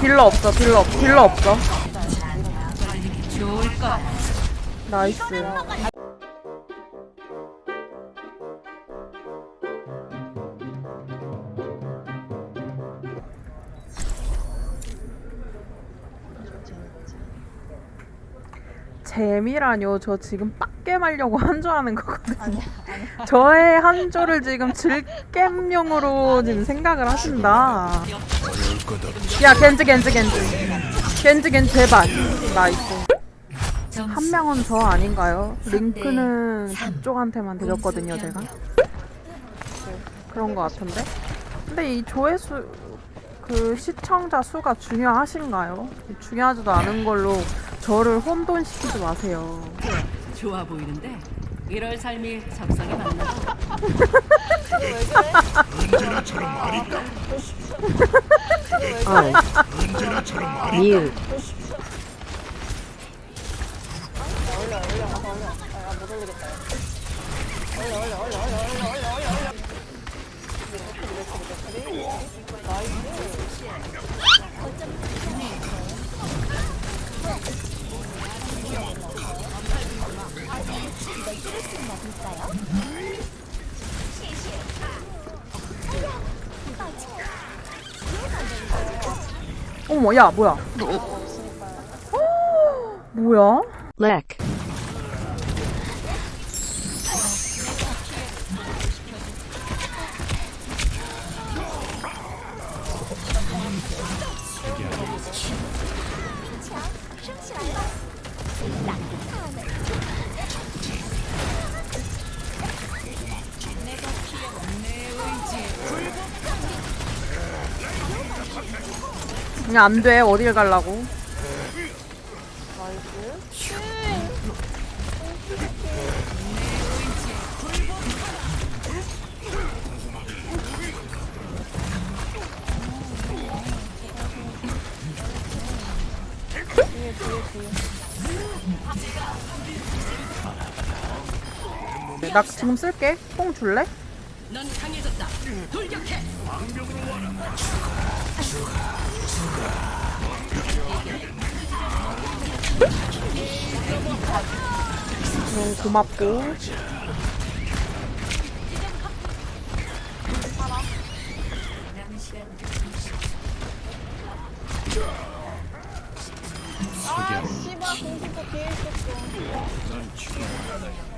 딜러 없어 딜러 없 딜러 없어. 나이스 재미라뇨. 저 지금 빡겜하려고 한조 하는 거거든요. 저의 한조를 지금 즐겜용으로 지금 생각을 하신다. 야 겐지 겐지 겐지. 겐지 겐지 제발. 나이스 한 명은 저 아닌가요? 링크는 그쪽한테만 드렸거든요 제가. 그런 거 같은데? 근데 이 조회수 그 시청자 수가 중요하신가요? 중요하지도 않은 걸로 저를 혼돈시키지 마세요. 좋아 보이는데 이럴 삶이 적성에 맞나 언제나처럼 말이다. 언제나처럼 말이다. 미을. 유. 어머 야 뭐야 뭐야? 렉. 그냥 안 돼. 어딜 갈라고? 나 지금 쓸게. 뽕 줄래? 넌 강해졌다. 돌격해. 방벽으로 와라. 너무 고맙고. 아 씨발 공수도 뒤에 있었어. 난 죽어.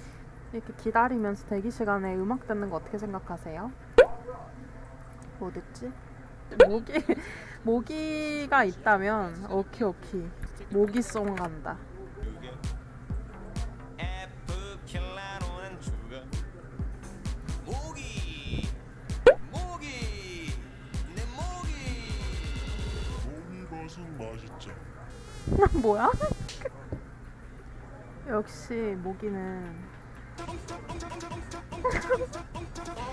이렇게 기다리면서 대기 시간에 음악 듣는 거 어떻게 생각하세요? 뭐 듣지? 모기 모기가 있다면 오케이 오케이 모기송 간다. F 킬라로는 죽어 모기 모기 내 모기 모기버섯 맛있죠. 뭐야? 역시 모기는 车动车动车动车动车动车动车动车动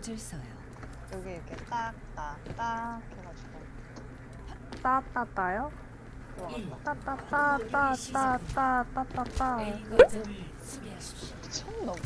모질서요. 여기 이렇게 딱딱딱 해가지고 따따따요? 따따따따따따따따따 거점을 수비하십시오. 처음 너무